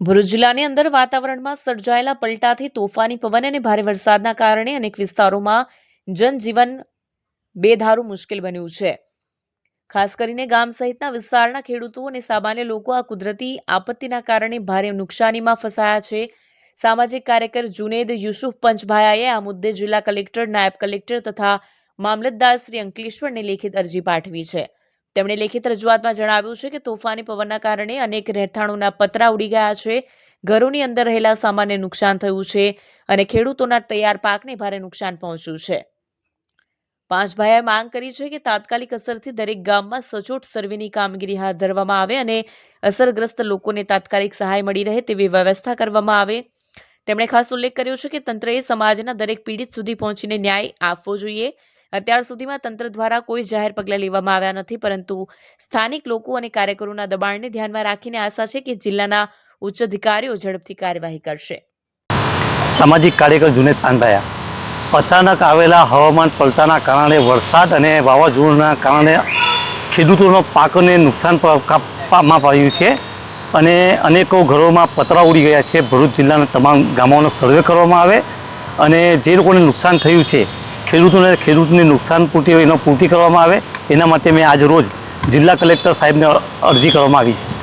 ભરૂચ જિલ્લાની અંદર વાતાવરણમાં સર્જાયેલા પલટાથી તોફાની પવન અને ભારે વરસાદના કારણે અનેક વિસ્તારોમાં જનજીવન બેધારું મુશ્કેલ બન્યું છે. ખાસ કરીને ગામ સહિતના વિસ્તારના ખેડૂતો અને સામાન્ય લોકો આ કુદરતી આપત્તિના કારણે ભારે નુકસાનીમાં ફસાયા છે. સામાજિક કાર્યકર જુનેદ યુસુફ પંચભાયાએ આ મુદ્દે જિલ્લા કલેક્ટર, નાયબ કલેક્ટર તથા મામલતદાર શ્રી અંકલેશ્વરને લેખિત અરજી પાઠવી છે. તેમણે લેખિત રજૂઆતમાં જણાવ્યું છે કે તોફાની પવનના કારણે અનેક રહેઠાણોના પતરા ઉડી ગયા છે. ઘરોની અંદર રહેલા સામાનને નુકસાન થયું છે અને ખેડૂતોના તૈયાર પાકને ભારે નુકસાન પહોંચ્યું છે. પાંચ ભાઈએ માંગ કરી છે કે તાત્કાલિક અસરથી દરેક ગામમાં સચોટ સર્વેની કામગીરી હાથ ધરવામાં આવે અને અસરગ્રસ્ત લોકોને તાત્કાલિક સહાય મળી રહે તેવી વ્યવસ્થા કરવામાં આવે. તેમણે ખાસ ઉલ્લેખ કર્યો છે કે તંત્રએ સમાજના દરેક પીડિત સુધી પહોંચીને ન્યાય આપવો જોઈએ. અત્યાર સુધીમાં તંત્ર દ્વારા કોઈ જાહેર પગલાં લેવામાં આવ્યા નથી, પરંતુ સ્થાનિક લોકો અને કાર્યકરોના દબાણને ધ્યાનમાં રાખીને આશા છે કે જિલ્લાના ઉચ્ચ અધિકારીઓ ઝડપથી કાર્યવાહી કરશે. સામાજિક કાર્યકર જુનેદ પાનભાયા અચાનક આવેલા હવામાન પલટાના કારણે વરસાદ અને વાવાઝોડાના કારણે ખેડૂતોનો પાકને નુકસાન કા- પડ્યું છે અને અનેકો ઘરોમાં પતરા ઉડી ગયા છે. ભરૂચ જિલ્લાના તમામ ગામોનો સર્વે કરવામાં આવે અને જે લોકોને નુકસાન થયું છે ખેડૂતોને ખેડૂતને નુકસાન પૂર્તિ એનો પૂર્તિ કરવામાં આવે. એના માટે મેં આજ રોજ જિલ્લા કલેક્ટર સાહેબને અરજી કરવામાં આવી છે.